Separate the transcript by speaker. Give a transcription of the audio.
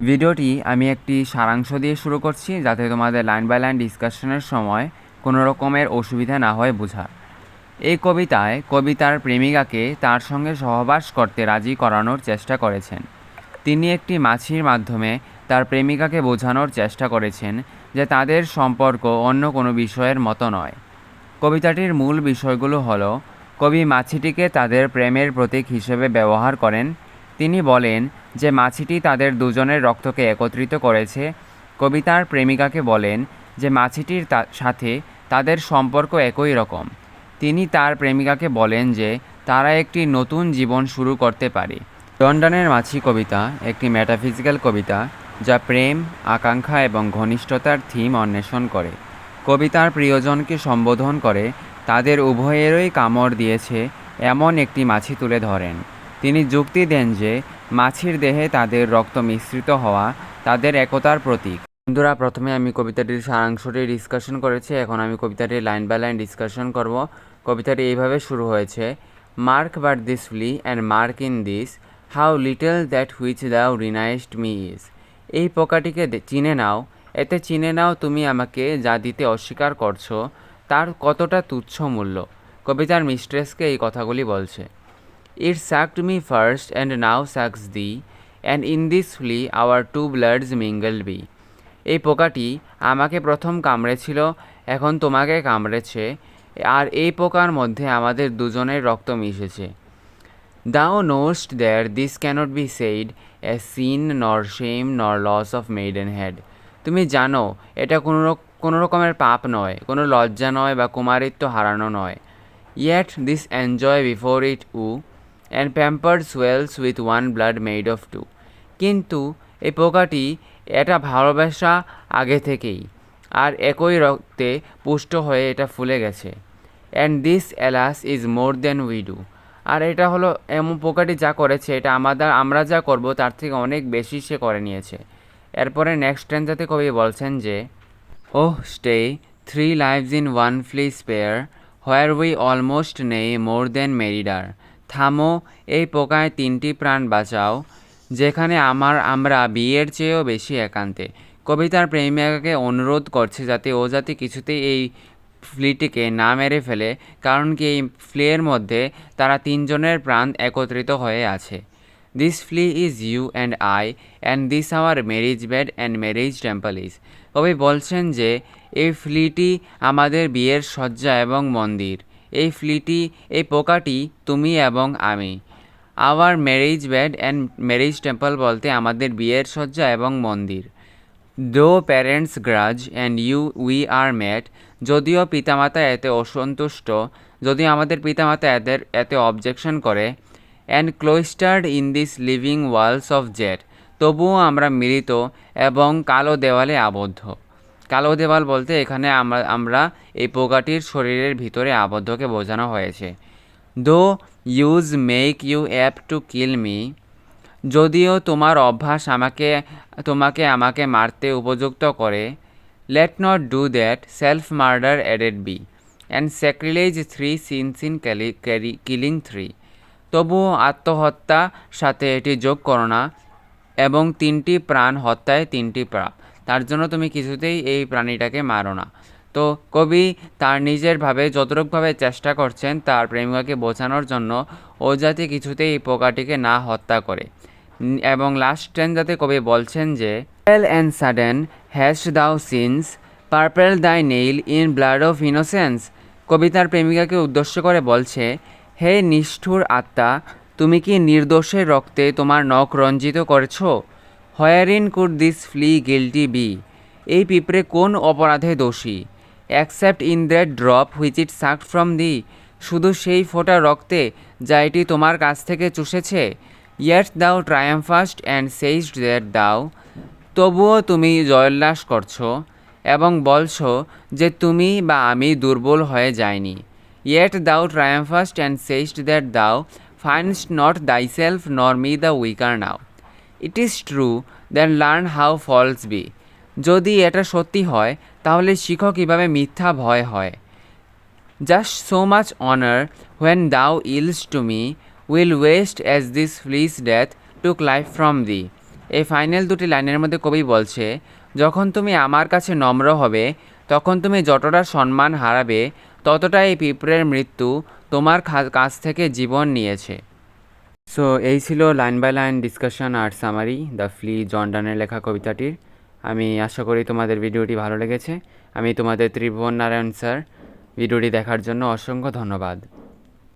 Speaker 1: ভিডিওটি আমি একটি সারাংশ দিয়ে শুরু করছি যাতে তোমাদের লাইন বাই লাইন ডিসকাশনের সময় কোনো রকমের অসুবিধা না হয় বোঝা এই কবিতায় কবি তার প্রেমিকাকে তার সঙ্গে সহবাস করতে রাজি করানোর চেষ্টা করেছেন। তিনি একটি মাছির মাধ্যমে তার প্রেমিকাকে বোঝানোর চেষ্টা করেছেন যে তাদের সম্পর্ক অন্য কোনো বিষয়ের মতো নয়। কবিতাটির মূল বিষয়গুলো হলো, কবি মাছিটিকে তাদের প্রেমের প্রতীক হিসেবে ব্যবহার করেন তিনি বলেন যে মাছিটি তাদের দুজনের রক্তকে একত্রিত করেছে। কবি তার প্রেমিকাকে বলেন যে মাছিটির সাথে তাদের সম্পর্ক একই রকম। তিনি তার প্রেমিকাকে বলেন যে তারা একটি নতুন জীবন শুরু করতে পারে। লন্ডনের মাছি কবিতা একটি মেটাফিজিক্যাল কবিতা যা প্রেম, আকাঙ্ক্ষা এবং ঘনিষ্ঠতার থিম অন্বেষণ করে। কবিতার প্রিয়জনকে সম্বোধন করে, তাদের উভয়েরই কামড় দিয়েছে এমন একটি মাছি তুলে ধরেন। তিনি যুক্তি দেন যে, মাছির দেহে তাদের রক্ত মিশ্রিত হওয়া তাদের একতার প্রতীক। বন্ধুরা, প্রথমে আমি কবিতাটির সারাংশটি ডিসকাশন করেছি, এখন আমি কবিতাটির লাইন বাই লাইন ডিসকাশন করব। কবিতাটি এইভাবে শুরু হয়েছে mark but this flea and mark in this how little that which thou রিনাইসড me is এই পোকাটিকে চিনে নাও, এতে চিনে নাও তুমি আমাকে যা দিতে অস্বীকার করছ, তার কতটা তুচ্ছ মূল্য। কবিতার মিস্ট্রেসকে এই কথাগুলি বলছে। It sucked me first and now sucks thee and in this flea our two bloods mingle be এই পোকাটি আমাকে প্রথম কামড়েছিল, এখন তোমাকে কামড়েছে। আর এই পোকার মধ্যে আমাদের দুজনের রক্ত মিশেছে। Thou knowest that this cannot be said as sin, nor shame, nor loss of maidenhead. তুমি জানো, এটা কোনো কোনো রকমের পাপ নয়, কোনো লজ্জা নয় বা কুমারিত্ব হারানো নয়। Yet this enjoy before it woo and pampered swells with one blood made of two কিন্তু এই পোকাটি এটা ভালোবাসা আগে থেকেই, আর একই রক্তে পুষ্ট হয়ে এটা ফুলে গেছে। And this alas is more than we do আর এটা হলো এমন পোকাটি যা করেছে, এটা আমাদের, আমরা যা করব, তার থেকে অনেক বেশি সে করে নিয়েছে। এরপরে নেক্সট টেন্সাতে কবি বলছেন যে ওহ stay three lives in one flea spare where we almost nay more than মেরিডার থামো, এই পোকায় তিনটি প্রাণ বাঁচাও, যেখানে আমার, আমরা বিয়ের চেয়েও বেশি একান্তে। কবিতার প্রেমিকাকে অনুরোধ করছে যাতে ও যাতে কিছুতেই এই ফ্লিটিকে না মেরে ফেলে, কারণ কি এই ফ্লিয়ের মধ্যে তারা তিনজনের প্রাণ একত্রিত হয়ে আছে। This flea is you and I and this our marriage bed and marriage temple is কবি বলছেন যে, এই ফ্লিটি আমাদের বিয়ের শয্যা এবং মন্দির। এই ফ্লিটি, এই পোকাটি তুমি এবং আমি। Our marriage bed and marriage temple বলতে আমাদের বিয়ের শয্যা এবং মন্দির। Though parents grudge and you, we are met. যদিও পিতামাতা এতে অসন্তুষ্ট যদিও আমাদের পিতামাতা এদের, এতে অবজেকশন করে, and cloistered in this living walls of jet, তবুও আমরা মিলিত এবং কালো দেওয়ালে আবদ্ধ। কালো দেওয়াল বলতে এখানে আমরা আমরা এই পোকাটির শরীরের ভিতরে আবদ্ধকে বোঝানো হয়েছে। Though, use make you apt to kill me. যদিও তোমার অভ্যাস আমাকে, তোমাকে আমাকে মারতে উপযুক্ত করে, let not do that, self murder added be. And sacrilege three sin sin in carry, killing three. তবুও আত্মহত্যা সাথে এটি যোগ করো না, এবং তিনটি প্রাণ হত্যায় তিনটি পাপ তার জন্য তুমি কিছুতেই এই প্রাণীটাকে মারো না। তো কবি তার নিজের ভাবে যতটুকভাবে চেষ্টা করছেন, তার প্রেমিকাকে বোঝানোর জন্য ও যাতে কিছুতেই এই পোকাটিকে না হত্যা করে। এবং লাস্ট টেন যাতে কবি বলছেন যে এল and sudden hast thou since purple thy nail in blood of innocence কবিতার প্রেমিকাকে উদ্দেশ্য করে বলছে, হে নিষ্ঠুর আত্মা, তুমি কি নির্দোষের রক্তে তোমার নখ রঞ্জিত করেছ? Wherein could this flea guilty be? এই পিঁপড়ে কোন অপরাধে দোষী? Except in that drop which it sucked from thee. শুধু সেই ফোঁটা রক্তে যা এটি তোমার কাছ থেকে চুষেছে? Yet thou triumphest and সেইস্ট that দাও। তবুও তুমি জয়োল্লাস করছ এবং বলছো যে তুমি বা আমি দুর্বল হয়ে যাইনি। Yet thou triumphest and say'st that thou. Finds not thy self nor me the weaker now. It is true, then learn how false be. যদি এটা সত্যি হয়, তাহলে শিখো কীভাবে মিথ্যা ভয় হয়। Just so much honour when thou yields to me, will waste as this flea's death took life from thee. এই ফাইনাল দুটি লাইনের মধ্যে কবি বলছে, যখন তুমি আমার কাছে নম্র হবে, তখন তুমি যতটা সম্মান হারাবে ততটা এই পিঁপড়ের মৃত্যু তোমার কাছ থেকে জীবন নিয়েছে। সো এই ছিল লাইন বাই লাইন ডিসকাশন আর সামারি দ্য ফ্লি জন্ডানের লেখা কবিতাটির। আমি আশা করি তোমাদের ভিডিওটি ভালো লেগেছে। আমি তোমাদের ত্রিভুবন নারায়ণ স্যার ভিডিওটি দেখার জন্য অসংখ্য ধন্যবাদ।